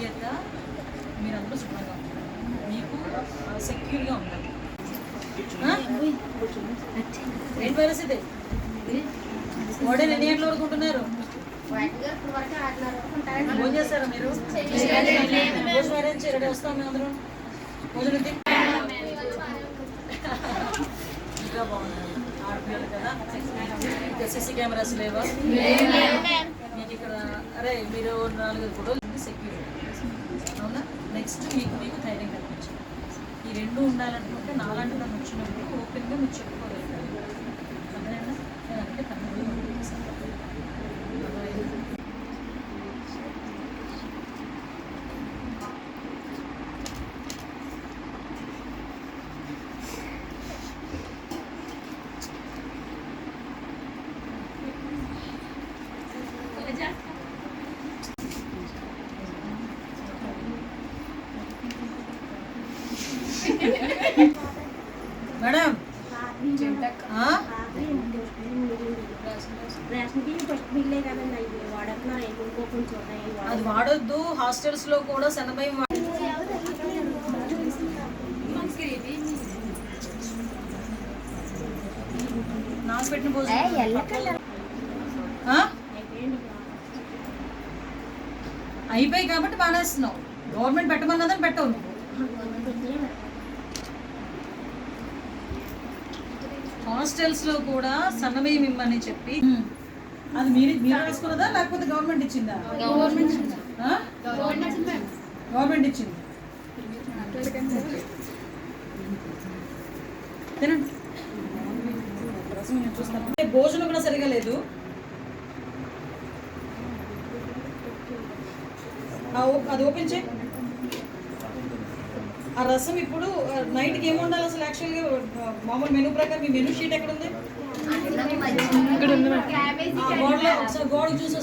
బాధ్యత మీరందరూ శుభ్రంగా ఉండాలి మీకు సెక్యూర్గా ఉండాలి ఆ? పరిస్థితి ఓడే ఎన్ని గంటల వరకు ఉంటున్నారు? భోజనం చేస్తారా మీరు? భోజనం అరేంజ్ రెడీ వస్తాం మేము అందరం భోజనం ఇంకా బాగున్నారు ఆడపిల్లలు కదా? ఇంకా సీసీ కెమెరాస్ లేవా. అరే మీరు నాలుగు ఫోటోలు సెక్యూర్ అవునా? నెక్స్ట్ మీకు మీకు ధైర్యం కల్పించాలి ఈ రెండు ఉండాలనుకుంటే నాలాంటి నన్ను వచ్చినప్పుడు ఓపెన్గా మీరు చెప్పుకోగలుగుతారు. అది వాడొద్దు. హాస్టల్స్లో కూడా నాకు పెట్టిన భోజనం? అయిపోయి కాబట్టి మానేస్తున్నావు. గవర్నమెంట్ పెట్టమన్నదని పెట్టవు నువ్వు. హాస్టల్స్లో కూడా సన్నబియ్యం ఇమ్మని చెప్పి అది మీరు మీరు వేసుకున్నదా లేకపోతే గవర్నమెంట్ ఇచ్చిందా? గవర్నమెంట్ ఇచ్చింది. తినండి. భోజనం కూడా సరిగా లేదు. అది ఓపెన్ చేయి. ఆ రసం ఇప్పుడు నైట్కి ఏమి ఉండాలి అసలు యాక్చువల్గా మామూలు మెనూ ప్రకారం మీ మెనూ షీట్ ఎక్కడ ఉంది. ఆ, గోడలో ఒకసారి గోడ చూసి